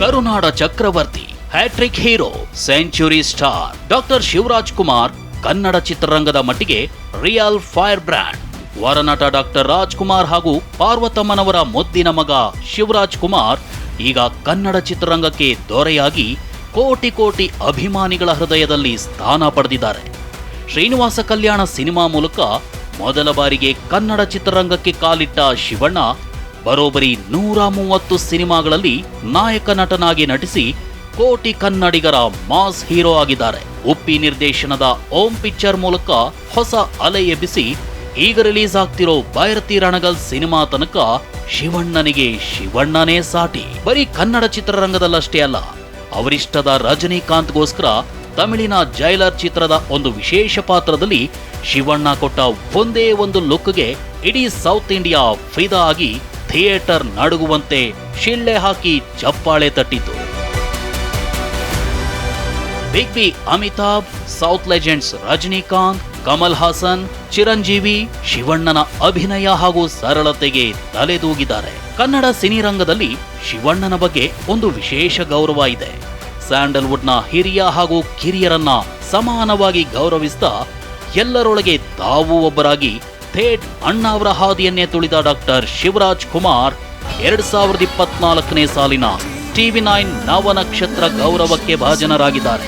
ಕರುನಾಡ ಚಕ್ರವರ್ತಿ, hattrick hero, century star, doctor Shivaraj Kumar, Kannada ಚಿತ್ರರಂಗದ ಮಟ್ಟಿಗೆ real fire brand ವರನಟ doctor Rajkumar ಹಾಗೂ ಪಾರ್ವತಮ್ಮನವರ ಮುದ್ದಿನ ಮಗ ಶಿವರಾಜ್ ಕುಮಾರ್ ಈಗ ಕನ್ನಡ ಚಿತ್ರರಂಗಕ್ಕೆ ದೊರೆಯಾಗಿ ಕೋಟಿ ಕೋಟಿ ಅಭಿಮಾನಿಗಳ ಹೃದಯದಲ್ಲಿ ಸ್ಥಾನ ಪಡೆದಿದ್ದಾರೆ. ಶ್ರೀನಿವಾಸ ಕಲ್ಯಾಣ ಸಿನಿಮಾ ಮೂಲಕ ಮೊದಲ ಬಾರಿಗೆ ಕನ್ನಡ ಚಿತ್ರರಂಗಕ್ಕೆ ಕಾಲಿಟ್ಟ ಶಿವಣ್ಣ ಬರೋಬ್ಬರಿ ನೂರ ಮೂವತ್ತು ಸಿನಿಮಾಗಳಲ್ಲಿ ನಾಯಕ ನಟನಾಗಿ ನಟಿಸಿ ಕೋಟಿ ಕನ್ನಡಿಗರ ಮಾಸ್ ಹೀರೋ ಆಗಿದ್ದಾರೆ. ಉಪ್ಪಿ ನಿರ್ದೇಶನದ ಓಂ ಪಿಕ್ಚರ್ ಮೂಲಕ ಹೊಸ ಅಲೆ ಎಬ್ಬಿಸಿ ಈಗ ರಿಲೀಸ್ ಆಗ್ತಿರೋ ಭೈರತಿ ರಣಗಲ್ ಸಿನಿಮಾ ತನಕ ಶಿವಣ್ಣನಿಗೆ ಶಿವಣ್ಣನೇ ಸಾಟಿ. ಬರೀ ಕನ್ನಡ ಚಿತ್ರರಂಗದಲ್ಲಷ್ಟೇ ಅಲ್ಲ, ಅವರಿಷ್ಟದ ರಜನಿಕಾಂತ್ಗೋಸ್ಕರ ತಮಿಳಿನ ಜೈಲರ್ ಚಿತ್ರದ ಒಂದು ವಿಶೇಷ ಪಾತ್ರದಲ್ಲಿ ಶಿವಣ್ಣ ಕೊಟ್ಟ ಒಂದೇ ಒಂದು ಲುಕ್ಗೆ ಇಡೀ ಸೌತ್ ಇಂಡಿಯಾ ಫಿದಾ ಆಗಿ ಥಿಯೇಟರ್ ನಡುಗುವಂತೆ ಶಿಳ್ಳೆ ಹಾಕಿ ಚಪ್ಪಾಳೆ ತಟ್ಟಿತು. Big B Amitabh, south legends Rajinikanth, Kamal Haasan, Chiranjeevi, ಶಿವಣ್ಣನ ಅಭಿನಯ ಹಾಗೂ ಸರಳತೆಗೆ ತಲೆದೂಗಿದ್ದಾರೆ. ಕನ್ನಡ ಸಿನಿರಂಗದಲ್ಲಿ ಶಿವಣ್ಣನ ಬಗ್ಗೆ ಒಂದು ವಿಶೇಷ ಗೌರವ ಇದೆ. ಸ್ಯಾಂಡಲ್ವುಡ್ನ ಹಿರಿಯ ಹಾಗೂ ಕಿರಿಯರನ್ನ ಸಮಾನವಾಗಿ ಗೌರವಿಸ್ತಾ ಎಲ್ಲರೊಳಗೆ ತಾವು ಒಬ್ಬರಾಗಿ ಥೇಟ್ ಅಣ್ಣಾವರ ಹಾದಿಯನ್ನೇ ತುಳಿದ ಡಾಕ್ಟರ್ ಶಿವರಾಜ್ ಕುಮಾರ್ ಎರಡ್ ಸಾವಿರದ ಇಪ್ಪತ್ನಾಲ್ಕನೇ ಸಾಲಿನ ಟಿವಿ ನೈನ್ ನವನಕ್ಷತ್ರ ಗೌರವಕ್ಕೆ ಭಾಜನರಾಗಿದ್ದಾರೆ.